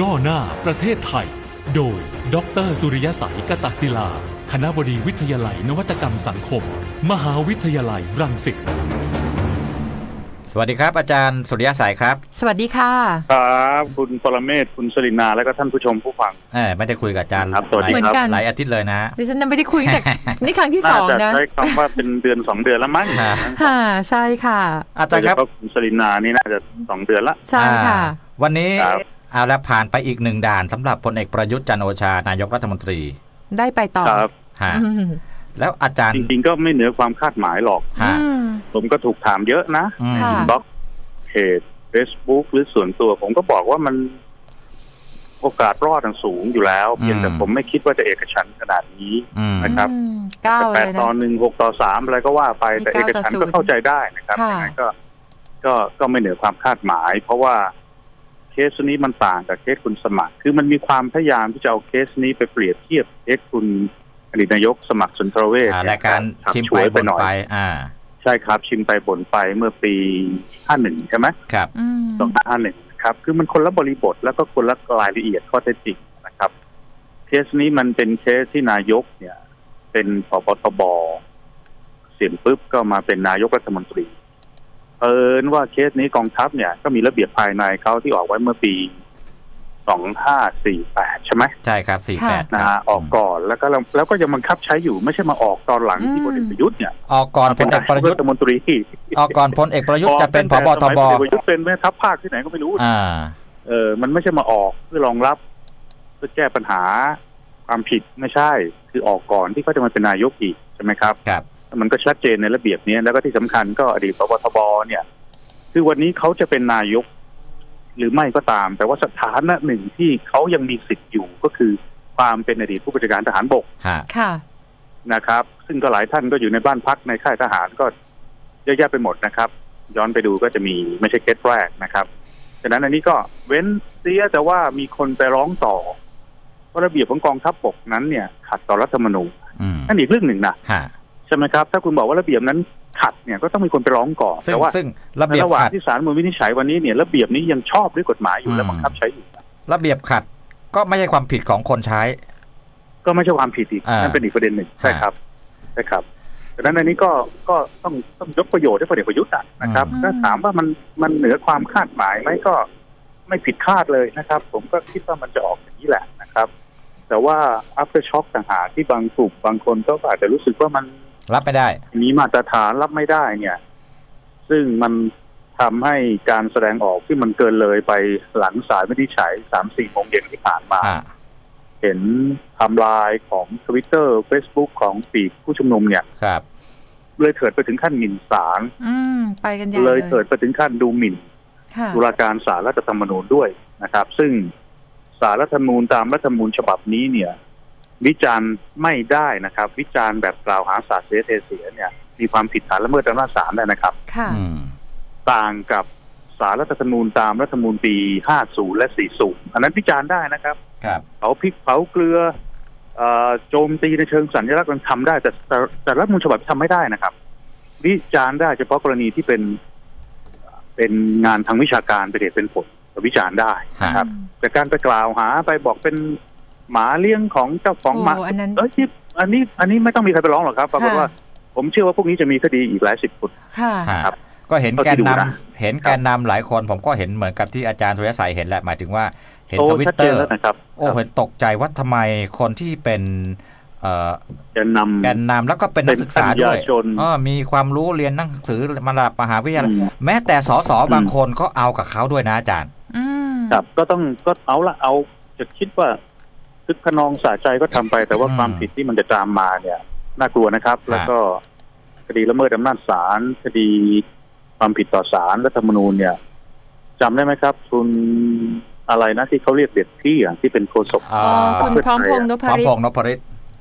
ย่อหน้าประเทศไทย โดย ดรสุริยสายกตศิลา คณะบดีวิทยาลัยนวัตกรรมสังคม มหาวิทยาลัยรังสิต สวัสดีครับ อาจารย์สุริยะสายครับสวัสดีค่ะ ครับคุณปรเมศคุณสลินาและก็ท่านผู้ชมผู้ฟัง เออไม่ได้คุยกับอาจารย์ครับสวัสดีหลายเหมือนกัน หลายอาทิตย์เลยนะ ดิฉันยังไม่ได้คุยแต่ นี่ครั้งที่สน่าองจะนะใช้คำว่าเป็นเดือนสองเดือนแล้วมั้งค่ะค่ะใช่ค่ะ อาจารย์ครับโดยเฉพาะคุณสลินานี่น่าจะสองเดือนละ ใช่ค่ะอ่าวันนี้ครับ เอาละผ่านไปอีกหนึ่งด่านสำหรับพลเอกประยุทธ์จันทร์โอชานายกรัฐมนตรี ได้ไปต่อครับฮะอืมแล้วอาจารย์จริง ๆ ก็ไม่เหนือความคาดหมายหรอกฮะอืมผมก็ถูกถามเยอะนะอืมค่ะบล็อกเพจ Facebook หรือส่วนตัว ผมก็บอกว่ามันโอกาสรอดมันสูงอยู่แล้วเพียงแต่ผมไม่คิดว่าจะเอกฉันท์ขนาดนี้อืมนะครับอืมเก้าแปเลดยนะต่อหนึ่งหกต่อสามอะไรก็ว่าไปแต่มีเอกเก้าต่อฉันท์ศูนย์ก็เข้าใจได้นะครับค่ะยังไงก็ก็ก็ไม่เหนือความคาดหมาย เพราะว่า เคสนี้มันต่างกับเคสคุณสมัคร คือมันมีความพยายามที่จะเอาเคสนี้ไปเปรียบเทียบเคสคุณอดีตนายกสมัครสุนทรเวชอ่าเนี่ยรายการขับชิมฉไปวยบ่นหน่อยไป อ่า ใช่ครับชิมไปบ่นไปเมื่อปีห้าหนึ่งใช่ไหมครับอืมสองห้าหนึ่งครับ คือมันคนละบริบทแล้วก็คนละรายละเอียดข้อเท็จจริงนะครับ เคสนี้มันเป็นเคสที่นายกเนี่ย เป็นผบทบเสียงปุ๊บก็มาเป็นนายกรัฐมนตรี เอินว่าเคสนี้กองทัพเนี่ยก็มีระเบียบภายในเขาที่ออกไว้เมื่อปีสองห้าสี่แปดใช่ไหมใช่ครับสี่แปดนะฮะออกก่อนแล้วก็แล้วแล้วก็ยังบังคับใช้อยู่ไม่ใช่มาออกตอนหลังที่พลเอกประยุทธ์เนี่ยออกก่อนพลเอกประยุทรัธ์ฐมนตรีออกก่อนพลเอกประยุทธ์จะเป็นผบทบพลเอกประยุทธ์เป็นแม่ทัพภาคที่ไหนก็ไม่รู้อ่าเออมันไม่ใช่มาออกเพื่อรองรับเพื่อแก้ปัญหาความผิดไม่ใช่ คือออกก่อนที่เขาจะมาเป็นนายกอีกใช่ไหมครับครับ มันก็ชัดเจนในระเบียบนี้แล้วก็ที่สำคัญก็อดีตพบทบเนี่ย คือวันนี้เขาจะเป็นนายก หรือไม่ก็ตาม แต่ว่าสถานะหนึ่งที่เขายังมีสิทธิ์อยู่ก็คือความเป็นอดีตผู้บัญชาการทหารบกฮะค่ะนะครับ ซึ่งก็หลายท่านก็อยู่ในบ้านพักในค่ายทหารก็เยอะแยะไปหมดนะครับ ย้อนไปดูก็จะมีไม่ใช่เคสแรกนะครับฉะนั้นอันนี้ก็เว้นเสียแต่ว่ามีคนไปร้องต่อว่าระเบียบของกองทัพบกนั้นเนี่ย ขัดต่อรัฐธรรมนูญอืมนั่นอีกเรื่องหนึ่งนะฮะ ใช่ไหมครับ ถ้าคุณบอกว่าระเบียบนั้นขัดเนี่ยก็ต้องมีคนไปร้องก่อนซึ่งแต่ว่าซึ่งระเบียบในระหว่างขัดที่ศาลมูลวินิจฉัยวันนี้เนี่ยระเบียบนี้ยังชอบด้วยกฎหมายอยู่และอืมบังคับใช้อยู่ระเบียบขัดก็ไม่ใช่ความผิดของคนใช้ ก็ไม่ใช่ความผิดอีกอ่านั่นั่นเป็นอีกประเด็นหนึ่งใช่ฮะครับใช่ครับดังนั้นอันนี้ก็ก็ต้องต้องยกประโยชน์ให้พลเอกประยุทธ์อะนะครับอืมถ้าถามว่ามันมันเหนือความคาดหมายไหมก็ไม่ผิดคาดเลยนะครับ ผมก็คิดว่ามันจะออกอย่างนี้แหละนะครับ แต่ว่า after shock ต่างหากที่บางกลุ่มบางคนก็อาจจะรู้สึกว่ามัน รับไม่ได้ มีมาตรฐานรับไม่ได้เนี่ย ซึ่งมันทำให้การแสดงออกที่มันเกินเลยไปหลังสายวินิจฉัยสามสี่โมงเย็นที่ผ่านมาอ่าเห็นไทำลายของทวิตเตอร์เฟซบุ๊กของปีกผู้ชุมนุมเนี่ยครับ เลยเถิดไปถึงขั้นหมิ่นศาลอืมไปกันใหญ่เลเลยยเถิดไปถึงขั้นดูหมิ่นค่ะตุลาการศาลรัฐธรรมนูญด้วยนะครับ ซึ่งศาลรัฐธรรมนูญตามรัฐธรรมนูญฉบับนี้เนี่ย วิจารณ์ไม่ได้นะครับ วิจารณ์แบบกล่าวหาสาดเสียเทเสียเนี่ย มีความผิดฐานละเมิดอำนาจศาลได้นะครับค่ะอืมต่างกับสารรัฐธรรมนูญตามรัฐธรรมนูญปี 50 และ 40 อันนั้นวิจารณ์ได้นะครับครับเผาพริกเผาเกลือเอ่อโจมตีในเชิงสัญลักษณ์มันทำได้ แต่แต่แต่รัฐธรรมนูญฉบับที่ทำไม่ได้นะครับ วิจารณ์ได้เฉพาะกรณีที่เป็น เป็นงานทางวิชาการเป็นเหตุเป็นผลแต่วิจารณ์ได้นะครับ แต่การไปกล่าวหาไปบอกเป็น หมาเลี้ยงของเจ้าของหมาโอ้อันนั้น เอ้ยที่อันนี้อันนี้ไม่ต้องมีใครไปร้องหรอกครับปรากฏว่า ผมเชื่อว่าพวกนี้จะมีคดีอีกหลายสิบคน ค่ะฮะครับก็เห็นก็แกที่นดูนำนะเห็นแกนนำหลายคน ผมก็เห็นเหมือนกับที่อาจารย์สุริยะสายเห็นแหละหมายถึงว่า เห็นโอ้ทวิชัตดเตเจอนร์แล้วนะครับโอ้เห็นตกใจว่าทำไมคนที่เป็นเอ่อจะนำ แกนนำแล้วก็เป็นนักศึกษาด้วยเป็นปัญญาชน เออมีความรู้เรียนหนังสือมาระดับมหาวิทยาลัยอืม แม้แต่สสอืมบางคนก็เอากับเขาด้วยนะอาจารย์ อืม ครับก็ต้องก็เอาละเอาจะคิดว่า คึกขนองสะใจก็ทำไป แต่ว่าอืมความผิดที่มันจะตามมาเนี่ยน่ากลัวนะครับ แล้วก็คดีละเมิดอำนาจศาลคดีความผิดต่อศาลรัฐธรรมนูญเนี่ยจำได้ไหมครับ คุณอะไรนะที่เขาเรียกเด็ดที่อะที่เป็นโฆษกอ่าอ๋อคุณพร้อมพงษ์นพพร้อมริตพงษ์นพริต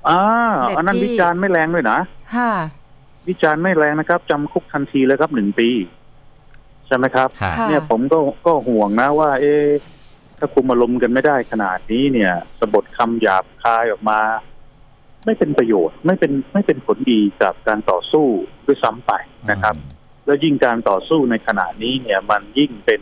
อ่าเด็ดอันนั้นที่วิจารณ์ไม่แรงเลยนะค่ะวิจารณ์ไม่แรงนะครับจำคุกทันทีเลยครับหนึ่งปี ใช่ไหมครับฮะค่ะเนี่ยผมก็ก็ห่วงนะว่า เอ๊ะ ถ้าคุมอารมณ์กันไม่ได้ขนาดนี้เนี่ยสะบดคำหยาบคายออกมา ไม่เป็นประโยชน์ไม่เป็นไม่เป็นผลดีกับการต่อสู้ด้วยซ้ำไปนะครับ แล้วยิ่งการต่อสู้ในขณะนี้เนี่ย มันยิ่งเป็น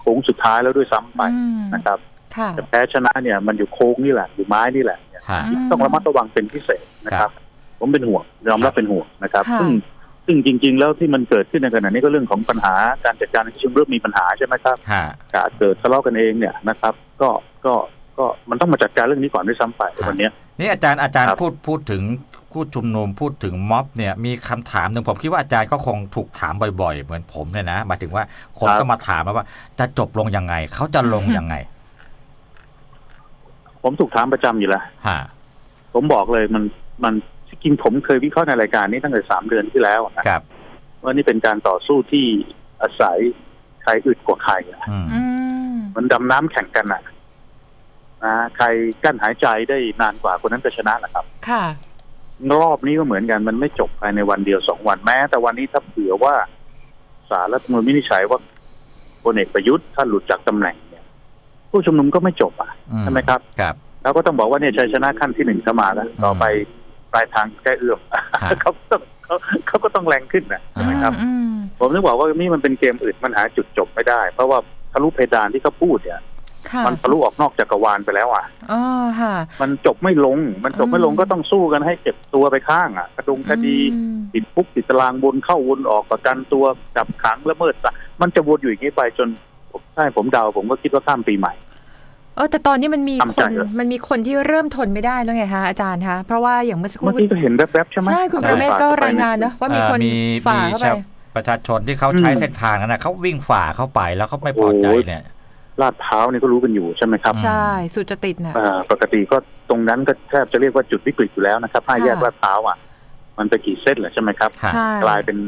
โค้งสุดท้ายแล้วด้วยซ้ำไปอืมนะครับค่ะแต่แพ้ชนะเนี่ยมันอยู่โค้งนี่แหละอยู่ไม้นี่แหละเนี่ยฮะอืมต้องระมัดระวังเป็นพิเศษนะครับ ผมเป็นห่วงยอมรับเป็นห่วงนะครับค่ะซึ่ง ซึ่งจริง ๆ แล้วที่มันเกิดขึ้นในขณะนี้ก็เรื่องของปัญหาการจัดการที่ชุมเริ่มมีปัญหาใช่ไหมครับฮะ การเกิดทะเลาะกันเองเนี่ยนะครับ ก็ก็ก็มันต้องมาจัดการเรื่องนี้ก่อนด้วยซ้ำไปครับ วันเนี้ย นี่อาจารย์อาจารย์ครับ พูดพูดถึงผู้ชุมนุมพูดถึงม็อบเนี่ยมีคำถามหนึ่งผมคิดว่าอาจารย์ก็คงถูกถามบ่อยๆ เหมือนผมเนี่ยนะหมายถึงว่าคนก็มาถามว่า จะจบลงยังไง เขาจะลงยังไงผมถูกถามประจำอยู่แล้ว ฮะผมบอกเลยมันมัน จริงๆผมเคยวิเคราะห์ในรายการนี้ตั้งแต่สามเดือนที่แล้วนะครับ ว่านี่เป็นการต่อสู้ที่อาศัยใครอึดกว่าใครอะอืมอืมมันดำน้ำแข่งกันอะนะใครกั้นหายใจได้นานกว่าคนนั้นจะชนะนะครับ ค่ะ รอบนี้ก็เหมือนกันมันไม่จบภายในวันเดียวสองวันแม้ แต่วันนี้ถ้าเผื่อว่าสารรัฐธรรมนูญวินิจฉัยว่าพลเอกประยุทธ์ท่านหลุดจากตำแหน่งเนี่ย ผู้ชุมนุมก็ไม่จบอะอืใช่ไหมครับ ครับ แล้วก็ต้องบอกว่าเนี่ยชัยชนะขั้นที่หนึ่งเข้ามาแล้วต่อไป ปลายทางแก้เอื้อมเขาก็ต้องเขาเขาก็ต้องแรงขึ้นนะใช่ไหมครับอืมผมนึกบอกว่านี่มันเป็นเกมอื่นมันหาจุดจบไม่ได้ เพราะว่าทะลุเพดานที่เขาพูดเนี่ยค่ะมันทะลุออกนอกจักรวาลไปแล้วอะอ๋อค่ะ มันจบไม่ลง มันจบไม่ลงอืมก็ต้องสู้กันให้เจ็บตัวไปข้างอะกระดุงคดีอืมติดคุกติดตารางวนเข้าวนออกประกันตัวจับขังละเมิดศาลมันจะวนอยู่อย่างนี้ไปจนผมใช่ผมเดาผมก็คิดว่าข้ามปีใหม่เออแต่ตอนนี้มันมีทำคใจนเหรอมันมีคนที่เริ่มทนไม่ได้แล้วไงคะอาจารย์คะเพราะว่าอย่างเมื่อสักคเมื่อรู่กี้ก็เห็นแวบๆใช่ไหมใช่คุณประเมศก็รายงานนะว่ามีคนเอ่อมีฝ่ามีเข้าไปชาวประชาชนที่เขาใช้เส้นทางนั้นนะเขาวิ่งฝ่าเข้าไปแล้วเขาไม่พอใจเนี่ยลาดพร้าวนี่ก็รู้กันอยู่ใช่ไหมครับ ใช่ สุดจะติดน่ะอ่าปกติก็ตรงนั้นก็แทบจะเรียกว่าจุดวิกฤตอยู่แล้วนะครับห้าค่ะแยกลาดพร้าวอะ มันไปกี่เส้นเหรอใช่ไหมครับฮะใช่กลายเป็น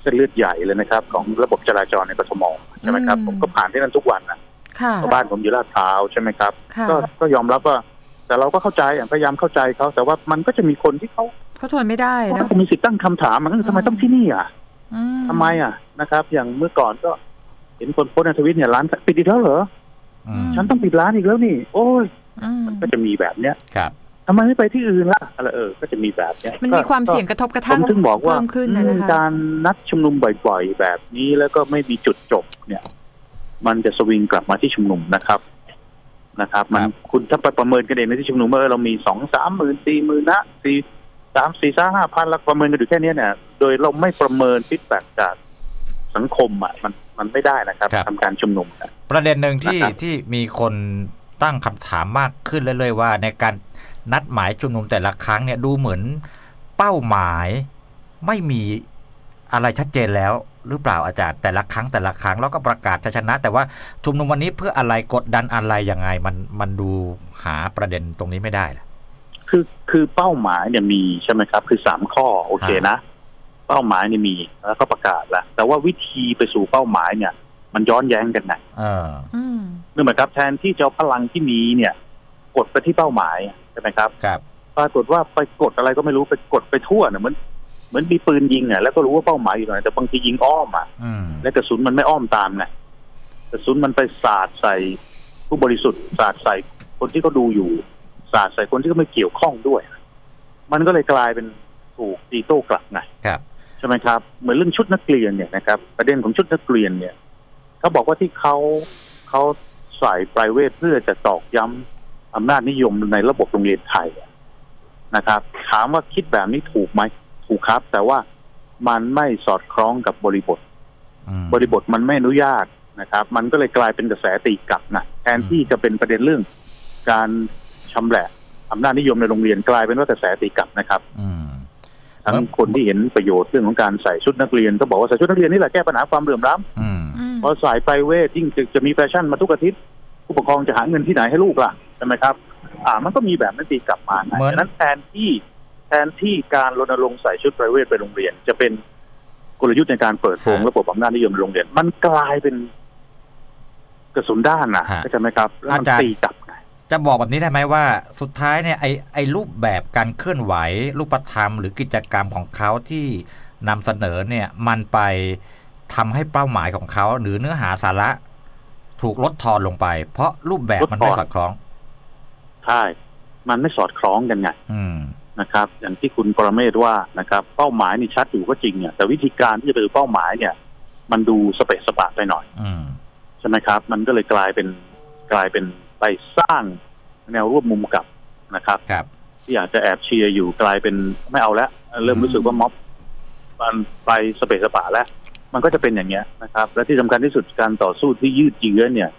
เส้นเลือดใหญ่เลยนะครับ ของระบบจราจรในกทมใช่ไหมครับอืมผมก็ผ่านที่นั่นทุกวันนะ ค่ะเพราะบ้านผมอยู่ลาดพร้าวใช่ไหมครับ ค่ะ ก็ก็ยอมรับว่า แต่เราก็เข้าใจอะพยายามเข้าใจเขาแต่ว่ามันก็จะมีคนที่เขาเขาทนไม่ได้เขานะก็มีสิทธิ์ตั้งคำถามมันก็คือทำไมต้องที่นี่อะอืทำไมอะนะครับ อย่างเมื่อก่อนก็เห็นคนโพสต์ในทวิตเนี่ยร้านปิดอีกแล้วเหรออืมฉันต้องปิดร้านอีกแล้วนี่ โอ้ยอืมมันก็จะมีแบบเนี้ยครับทำไมไม่ไปที่อื่นล่ะอะไรเออ ก็จะมีแบบเนี้ยมันมีความเสี่ยงกระทบกระผทั่งมถึงบอกว่าเพิ่มขึ้นนะอืนะมคะ การนัดชุมนุมบ่อย ๆ แบบนี้แล้วก็ไม่มีจุดจบเนี่ย มันจะสวิงกลับมาที่ชุมนุมนะครับนะครับ มันครับคุณถ้าไปประเมินกันเองในที่ชุมนุมเมื่อเรามีสองสามหมื่นสี่หมื่นนะสี่สามสี่สามห้าพันแล้วประเมินกันอยู่แค่เนี้ยเนี่ยโดยเราไม่ประเมินฟีดแบ็กจากสังคมอะมันมันไม่ได้นะครับทำการชุมนุมนะประเด็นหนึ่งที่นะครับที่มีคนตั้งคำถามมากขึ้นเรื่อยๆว่า ในการนัดหมายชุมนุมแต่ละครั้งเนี่ยดูเหมือนเป้าหมายไม่มีอะไรชัดเจนแล้ว หรือเปล่าอาจารย์แต่ละครั้งแต่ละครั้งแล้วก็ประกาศจะชนะ แต่ว่าชุมนุมวันนี้เพื่ออะไรกดดันอะไรยังไง มันมันดูหาประเด็นตรงนี้ไม่ได้ล่ะคือคือเป้าหมายเนี่ยมีใช่ไหมครับ คือสามข้อโอเคนะ เป้าหมายเนี่ยมีแล้วก็ประกาศแล้วแต่ว่าวิธีไปสู่เป้าหมายเนี่ย มันย้อนแย้งกันนะเอออืมนึกไหมครับแทนที่จะเอาพลังที่มีเนี่ย กดไปที่เป้าหมายใช่ไหมครับครับปรากฏว่าไปกดอะไรก็ไม่รู้ไปกดไปทั่วเนี่ยเหมือน เหมือนมีปืนยิงอะแล้วก็รู้ว่าเป้าหมายอยู่ตรงไหนแต่บางทียิงอ้อมอะอืมและกระสุนมันไม่อ้อมตามไงกระสุนมันไปสาดใส่ผู้บริสุทธิ์สาดใส่คนที่เขาดูอยู่สาดใส่คนที่เขาไม่เกี่ยวข้องด้วย มันก็เลยกลายเป็นถูกตีโต้กลับไงครับใช่ไหมครับ เหมือนเรื่องชุดนักเรียนเนี่ยนะครับ ประเด็นของชุดนักเรียนเนี่ยเขาบอกว่าที่เขาเขาใส่ไพรเวทเพื่อจะตอกย้ำอำนาจนิยมในระบบโรงเรียนไทยอะนะครับ ถามว่าคิดแบบนี้ถูกไหม ถูกครับ แต่ว่ามันไม่สอดคล้องกับบริบทอืมบริบทมันไม่อนุญาตนะครับ มันก็เลยกลายเป็นกระแสตีกลับนะแทนที่จะเป็นประเด็นเรื่อง การชำแหละอำนาจนิยมในโรงเรียนกลายเป็นว่ากระแสตีกลับนะครับอืมทั้งคนที่เห็นประโยชน์เรื่องของการใส่ชุดนักเรียนก็บอกว่าใส่ชุดนักเรียนนี่แหละแก้ปัญหาความเหลื่อมล้อืมอืมำพอใส่ไปเวทยิ่งจะจะมีแฟชั่นมาทุกอาทิตย์ผู้ปกครองจะหาเงินที่ไหนให้ลูกล่ะใช่ไหมครับ อ่ามันก็มีแบบนั้นตีกลับมาไงเหมือนดังนั้นแทนที่ แทนที่การรณรงค์ใส่ชุดไพรเวทไปโรงเรียน จะเป็นกลยุทธ์ในการเปิดโปงระบบอำนาจนิยมในโรงเรียน มันกลายเป็นกระสุนด้านนะเข้าใจไหมครับแล้วมันตีกลับไงจะบอกแบบนี้ได้ไหมว่าสุดท้ายเนี่ยไอไอรูปแบบการเคลื่อนไหวรูปธรรม หรือกิจกรรมของเขาที่นำเสนอเนี่ย มันไปทำให้เป้าหมายของเขา หรือเนื้อหาสาระ ถูกลดทอนลงไป เพราะรูปแบบมันไม่สอดคล้อง ใช่ มันไม่สอดคล้องกันไงอืม นะครับ อย่างที่คุณปรเมศว่านะครับ เป้าหมายนี่ชัดอยู่ก็จริงเนี่ยแต่วิธีการที่จะไปถึงเป้าหมายเนี่ย มันดูสเปะสปะไปหน่อยอืมใช่ไหมครับ มันก็เลยกลายเป็นกลายเป็นไปสร้างแนวร่วมมุมกลับนะครับครับ ที่อาจจะแอบเชียร์อยู่กลายเป็นไม่เอาแล้วเริ่มรู้สึกว่าม็อบมันไปสเปซสปะแล้ว มันก็จะเป็นอย่างเงี้ยนะครับ และที่สำคัญที่สุดการต่อสู้ที่ยืดเยื้อเนี่ย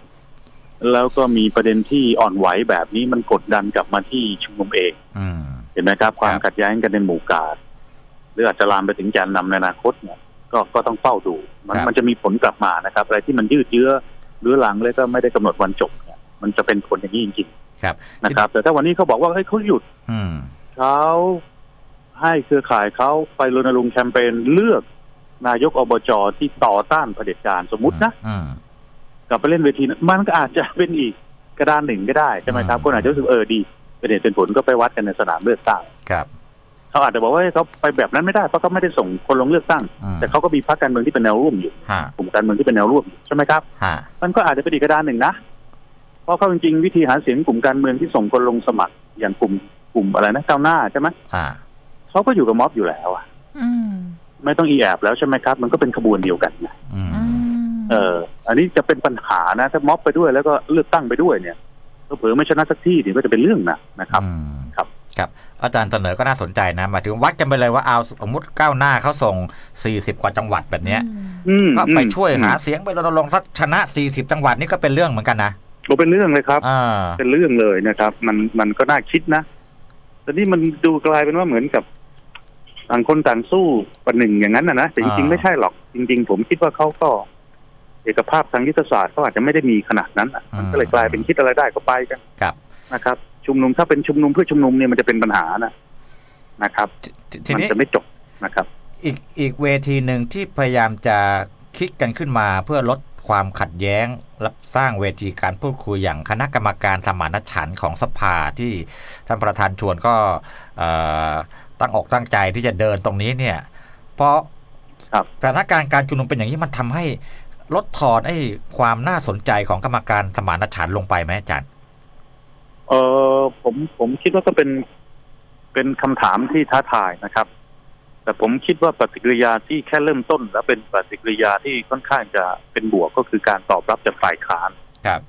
แล้วก็มีประเด็นที่อ่อนไหวแบบนี้มันกดดันกลับมาที่ชุมนุมเองอืมเห็นไหมครับความครับขัดแย้งกันในหมู่กาดหรืออาจจะลามไปถึงแกนนำในอนาคตเนี่ยก็ก็ต้องเฝ้าดู มันมันจะมีผลกลับมานะครับ อะไรที่มันยืดเยื้อหรือหลังเลยก็ไม่ได้กำหนดวันจบเนี่ยมันจะเป็นผลอย่างนี้จริงครับๆนะครับ แต่ถ้าวันนี้เขาบอกว่าเฮ้ยเขาหยุด อืมเขาให้เครือข่ายเขาไปรณรงค์แคมเปญเลือกนายกอบจที่ต่อต้านเผด็จการสมมตินะอืมกลับไปเล่นเวทีนั้นมันก็อาจจะเป็นอีกกระดานหนึ่งก็ได้ใช่ไหมครับอืมคนอาจจะรู้สึกเออดี เป็นเหตุเป็นผลก็ไปวัดกันในสนามเลือกตั้งครับเขาอาจจะบอกว่าเฮ้ยเขาไปแบบนั้นไม่ได้เพราะเขาไม่ได้ส่งคนลงเลือกตั้งอืมแต่เขาก็มีพรรคการเมืองที่เป็นแนวร่วมอยู่ฮะกลุ่มการเมืองที่เป็นแนวร่วมอยู่ใช่ไหมครับฮะมันก็อาจจะเป็นอีกกระดานหนึ่งนะเพราะเขาจริงๆวิธีหาเสียงกลุ่มการเมืองที่ส่งคนลงสมัครอย่างกลุ่มกลุ่มอะไรนะก้าวหน้าใช่ไหมฮะเขาก็อยู่กับม็อบอยู่แล้วอะอืมไม่ต้องอีแอบแล้วใช่ไหมครับ มันก็เป็นขบวนเดียวกันนะอืมอืมเออ อันนี้จะเป็นปัญหานะ ถ้าม็อบไปด้วยแล้วก็เลือกตั้งไปด้วยเนี่ย เผื่อๆไม่ชนะสักที่นี่ก็จะเป็นเรื่องนะนะครับอืมครับครับอาจารย์เสนอก็น่าสนใจนะหมายถึงวัดกันไปเลยว่าเอาสมมติก้าวหน้าเขาส่ง 40 กว่าจังหวัดแบบเนี้ยอืมก็ไปอืมช่วยหาอืมเสียงไปรณรงค์ถ้าชนะ 40 จังหวัดนี่ก็เป็นเรื่องเหมือนกันนะก็เป็นเรื่องเลยครับอ่าเป็นเรื่องเลยนะครับ มันมันก็น่าคิดนะแต่นี่มันดูกลายเป็นว่าเหมือนกับต่างคนต่างสู้ประหนึ่งอย่างนั้นนะนะแต่จริงๆอ่าไม่ใช่หรอก จริง ๆ ผมคิดว่าเขาก็ เอกภาพทางยุทธศาสตร์เขาอาจจะไม่ได้มีขนาดนั้นอะมันก็เลยกลายเป็นคิดอะไรได้ก็ไปกันครับนะครับ ชุมนุมถ้าเป็นชุมนุมเพื่อชุมนุมเนี่ยมันจะเป็นปัญหานะนะครับททีมันนี้จะไม่จบนะครับ อีกอีกเวทีหนึ่งที่พยายามจะคิดกันขึ้นมาเพื่อลดความขัดแย้งรับสร้างเวทีการพูดคุยอย่างคณะกรรมการสมานฉันท์ของสภาที่ท่านประธานชวนก็เอ่อตั้งอกตั้งใจที่จะเดินตรงนี้เนี่ย เพราะครับสถานการณ์การชุมนุมเป็นอย่างนี้มันทำให้ ลดทอนไอ้ความน่าสนใจของกรรมการสมานฉันท์ลงไปไหมอาจารย์เออผมผมคิดว่าก็เป็นเป็นคำถามที่ท้าทายนะครับ แต่ผมคิดว่าปฏิกิริยาที่แค่เริ่มต้น และเป็นปฏิกิริยาที่ค่อนข้างจะเป็นบวกก็คือการตอบรับจากฝ่ายค้านครับ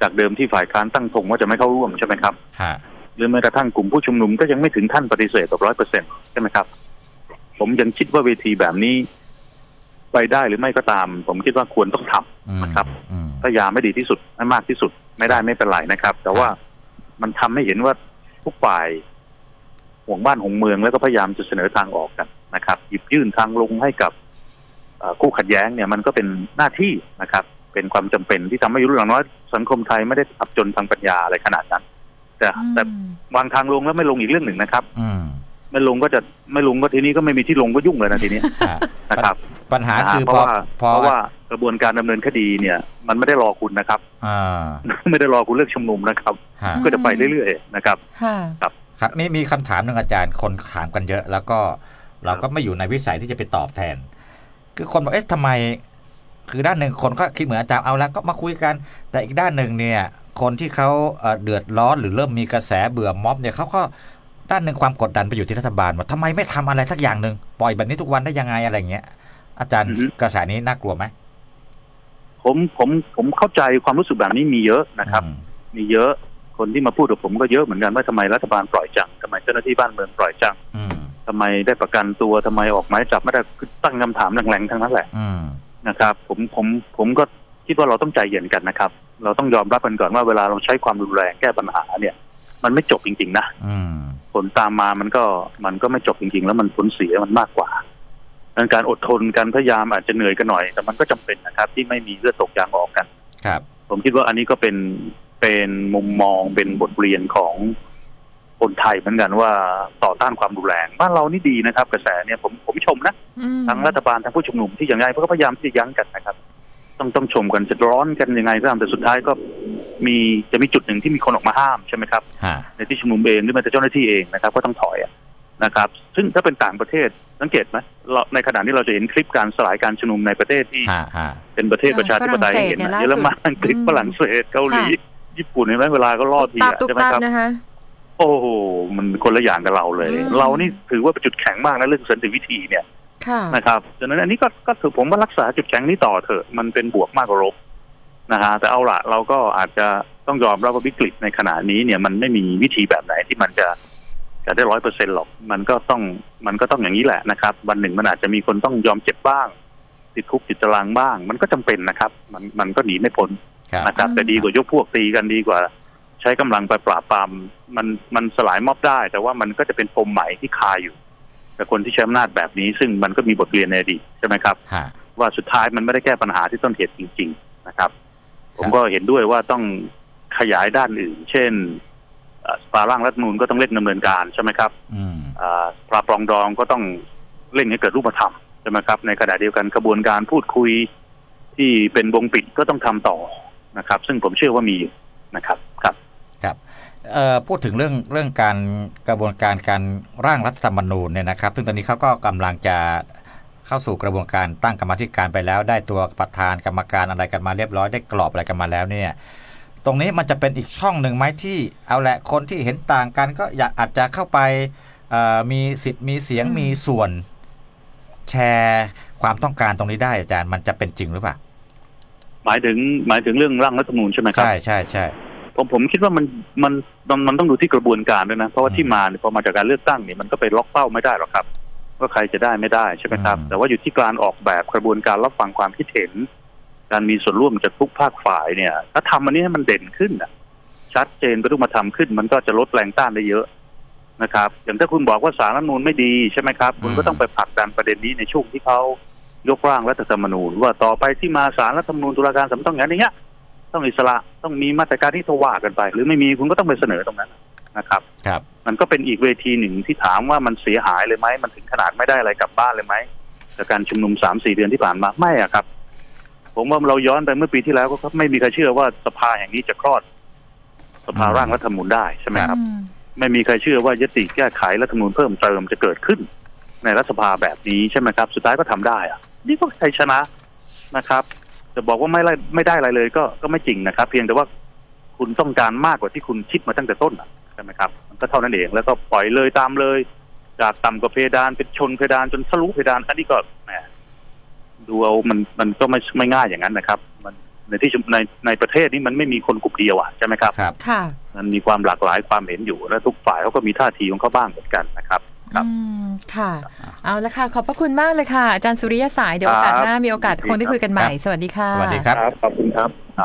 จากเดิมที่ฝ่ายค้านตั้งธงว่าจะไม่เข้าร่วมใช่ไหมครับฮะหรือแม้กระทั่งกลุ่มผู้ชุมนุมก็ยังไม่ถึงขั้นปฏิเสธแบบร้อยเปอร์เซ็นใช่ไหมครับ ผมยังคิดว่าเวทีแบบนี้ ไปได้หรือไม่ก็ตาม ผมคิดว่าควรต้องทำอืมนะครับอืมพยายามไม่ดีที่สุดให้มากที่สุด ไม่ได้ไม่เป็นไรนะครับ แต่ว่ามันทำให้เห็นว่าทุกฝ่ายห่วงบ้านห่วงเมืองแล้วก็พยายามจะเสนอทางออกกันนะครับ หยิบยื่นทางลงให้กับเอ่อคู่ขัดแย้งเนี่ยมันก็เป็นหน้าที่นะครับ เป็นความจำเป็นที่ทำให้รู้อย่างน้อยสังคมไทยไม่ได้อับจนทางปัญญาอะไรขนาดนั้นแต่แต่วางทางลงแล้วไม่ลงอีกเรื่องหนึ่งนะครับอืม ไม่ลงก็จะไม่ลงก็ทีนี้ก็ไม่มีที่ลงก็ยุ่งเลยนะทีนี้ฮะนะครับปัญหาคือเพพราะอว่าพอเพราะว่ากระบวนการดำเนินคดีเนี่ย มันไม่ได้รอคุณนะครับ อ่าไม่ได้รอคุณเลือกชุมนุมนะครับ ฮะ ก็จะไปเรื่อยๆนะครับ ค่ะ ครับนี่มีคำถามหนึ่งอาจารย์คนถามกันเยอะ แล้วก็เราก็ไม่อยู่ในวิสัยที่จะไปตอบแทน คือคนบอกเอ๊ะทำไม คือด้านหนึ่งคนก็คิดเหมือนอาจารย์เอาแล้วก็มาคุยกัน แต่อีกด้านหนึ่งเนี่ย คนที่เขาเอ่อเดือดร้อนหรือเริ่มมีกระแสเบื่อม็อบเนี่ยเขาก็ ด้านหนึ่งความกดดันไปอยู่ที่รัฐบาลว่าทำไมไม่ทำอะไรสักอย่างหนึ่งปล่อยแบบนี้ทุกวันได้ยังไงอะไรอย่างเงี้ย อาจารย์อือฮึกระแสนี้น่ากลัวไหมผมผมผมเข้าใจความรู้สึกแบบนี้มีเยอะนะครับอืมมีเยอะคนที่มาพูดกับผมก็เยอะเหมือนกันว่าทำไมรัฐบาลปล่อยจังทำไมเจ้าหน้าที่บ้านเมืองปล่อยจังอืมทำไมได้ประกันตัวทำไมออกหมายจับไม่ได้คือตั้งคำถามแรงๆทั้งนั้นแหละอืมนะครับ ผมผมผมก็คิดว่าเราต้องใจเย็นกันนะครับ เราต้องยอมรับกันก่อนว่าเวลาเราใช้ความรุนแรงแก้ปัญหาเนี่ย มันไม่จบจริง ๆ นะอืม ผลตามมามันก็มันก็ไม่จบจริง ๆ แล้วมันผลเสียมันมากกว่าดังนั้นการอดทนการพยายามอาจจะเหนื่อยกันหน่อย แต่มันก็จำเป็นนะครับ ที่ไม่มีเลือดตกยางออกกัน ครับ ผมคิดว่าอันนี้ก็เป็นเป็นมุมมองเป็นบทเรียนของคนไทยเหมือนกันว่าต่อต้านความรุนแรงบ้านเรานี่ดีนะครับ กระแสเนี่ยผมผมชมนะอืมทั้งรัฐบาลทั้งผู้ชุมนุมที่อย่างไรเขาก็พยายามที่จะยั้งกันนะครับ ต้องต้องชมกันจะร้อนกันยังไงก็ตามแต่สุดท้ายก็ มีจะมีจุดหนึ่งที่มีคนออกมาห้ามใช่ไหมครับฮะในที่ชุมนุมเองหรือแม้แต่เจ้าหน้าที่เองนะครับ ก็ต้องถอยอะนะครับ ซึ่งถ้าเป็นต่างประเทศสังเกตไหมเราในขณะนี้เราจะเห็นคลิปการสลายการชุมนุมในประเทศที่ฮะฮะเป็นประเทศประชาธิปไตยฝรั่งเศสเห็นเนี่ยนะล่าเยอรมันสุดอังกฤษอืมฝรั่งเศสเกาหลีค่ะญี่ปุ่นเห็นไหมเวลาก็ล่อทีตาอะตุกใช่ไหมตามครับนะคะโอ้โหมันคนละอย่างกับเราเลยอืมเรานี่ถือว่าเป็นจุดแข็งมากนะเรื่องสันติวิธีเนี่ยค่ะนะครับดังนั้นอันนี้ก็ก็ถือผมว่ารักษาจุดแข็งนี้ต่อเถอะมันเป็นบวกมากกว่าลบ นะฮะแต่เอาละเราก็อาจจะต้องยอมรับว่าวิกฤตในขณะนี้เนี่ยมันไม่มีวิธีแบบไหนที่มันจะจะได้ร้อยเปอร์เซ็นหรอก มันก็ต้องมันก็ต้องอย่างนี้แหละนะครับ วันหนึ่งมันอาจจะมีคนต้องยอมเจ็บบ้าง ติดคุกติดตารางบ้าง มันก็จำเป็นนะครับ มันมันก็หนีไม่พ้นครับนะครับอืมแต่ดีกว่ายกพวกตีกันดีกว่า ใช้กำลังไปปราบปรามมันมันสลายม็อบได้ แต่ว่ามันก็จะเป็นปมใหม่ที่คาอยู่แต่คนที่ใช้อำนาจแบบนี้ ซึ่งมันก็มีบทเรียนในอดีตใช่ไหมครับฮะว่าสุดท้ายมันไม่ได้แก้ปัญหาที่ต้นเหตุจริง ๆ นะครับ ผมก็เห็นด้วยว่าต้องขยายด้านอื่น เช่นเอ่อสภาร่างรัฐธรรมนูลก็ต้องเร่งดำเนินการใช่ไหมครับอืมอ่าสภาปรองดองก็ต้องเร่งให้เกิดรูปธรรมใช่ไหมครับ ในขณะเดียวกันกระบวนการพูดคุยที่เป็นวงปิดก็ต้องทำต่อนะครับ ซึ่งผมเชื่อว่ามีอยู่นะครับครับครับเอ่อพูดถึงเรื่องเรื่องการกระบวนการการร่างรัฐธรรมนูญเนี่ยนะครับ ซึ่งตอนนี้เขาก็กำลังจะ เข้าสู่กระบวนการตั้งกรรมาธิการไปแล้ว ได้ตัวประธานกรรมการอะไรกันมาเรียบร้อยได้กรอบอะไรกันมาแล้วเนี่ยตรงนี้มันจะเป็นอีกช่องหนึ่งไหมที่เอาแหละคนที่เห็นต่างกันก็อยากอาจจะเข้าไปเอ่อมีสิทธิ์มีเสียงอืมมีส่วนแชร์ความต้องการตรงนี้ได้อาจารย์มันจะเป็นจริงหรือเปล่าหมายถึงหมายถึงเรื่องร่างรัฐธรรมนูญใช่ไหมครับใช่ใช่ใช่ผมผมคิดว่ามันมันมันมันต้องดูที่กระบวนการด้วยนะ เพราะว่าอืมที่มาเนี่ยพอมาจากการเลือกตั้งเนี่ยมันก็ไปล็อกเป้าไม่ได้หรอกครับ ว่าใครจะได้ไม่ได้ใช่ไหมครับอืมแต่ว่าอยู่ที่การออกแบบกระบวนการรับฟังความคิดเห็น การมีส่วนร่วมจากทุกภาคฝ่ายเนี่ย ถ้าทำอันนี้ให้มันเด่นขึ้นน่ะชัดเจนไปทุกมาทำขึ้น มันก็จะลดแรงต้านได้เยอะนะครับ อย่างถ้าคุณบอกว่าสารรัฐธรรมนูญไม่ดีใช่ไหมครับ คุณก็ต้องไปผลักดันประเด็นนี้ในช่วงที่เขายกร่างรัฐธรรมนูญ ว่าต่อไปที่มาสารรัฐธรรมนูญตุลาการสำต้องอย่างนี้ยต้องอิสระต้องมีมาตรการที่ทว่ากันไป หรือไม่มีคุณก็ต้องไปเสนอตรงนั้นนะครับ ครับ มันก็เป็นอีกเวทีหนึ่งที่ถามว่ามันเสียหายเลยไหมมันถึงขนาดไม่ได้อะไรกลับบ้านเลยไหมจากการชุมนุมสามสี่เดือนที่ผ่านมาไม่อะครับ ผมว่าเราย้อนไปเมื่อปีที่แล้วก็ไม่มีใครเชื่อว่าสภาแห่งนี้จะคลอด สภาร่างรัฐธรรมนูญได้ใช่ไหมครับอืมไม่มีใครเชื่อว่ายติแก้ไขรัฐธรรมนูญเพิ่มเติมจะเกิดขึ้น ในรัฐสภาแบบนี้ใช่ไหมครับ สุดท้ายก็ทำได้อะนี่ก็ชัยชนะนะครับจะบอกว่าไม่ได้ไม่ได้อะไรเลยก็ก็ไม่จริงนะครับ เพียงแต่ว่าคุณต้องการมากกว่าที่คุณคิดมาตั้งแต่ต้นอะใช่ไหมครับมันก็เท่านั้นเองแล้วก็ปล่อยเลยตามเลย จากต่ำกว่าเพดานเป็นชนเพดานจนทะลุเพดานอันนี้ก็แหมดูเอามันมันก็ไม่ไม่ง่ายอย่างนั้นนะครับ มันในที่สุดในในประเทศนี้มันไม่มีคนกลุ่มเดียวอะใช่ไหมครับครับค่ะมันมีความหลากหลายความเห็นอยู่และทุกฝ่ายเขาก็มีท่าทีของเขาบ้างเหมือนกันนะครับครับอืมค่ะ เอาละค่ะ ขอบพระคุณมากเลยค่ะ อาจารย์สุริยสาย เดี๋ยวโอกาสหน้ามีโอกาสคงได้คุยกันใหม่ครับสวัสดีค่ะ สวัสดีครับ ขอบคุณครับ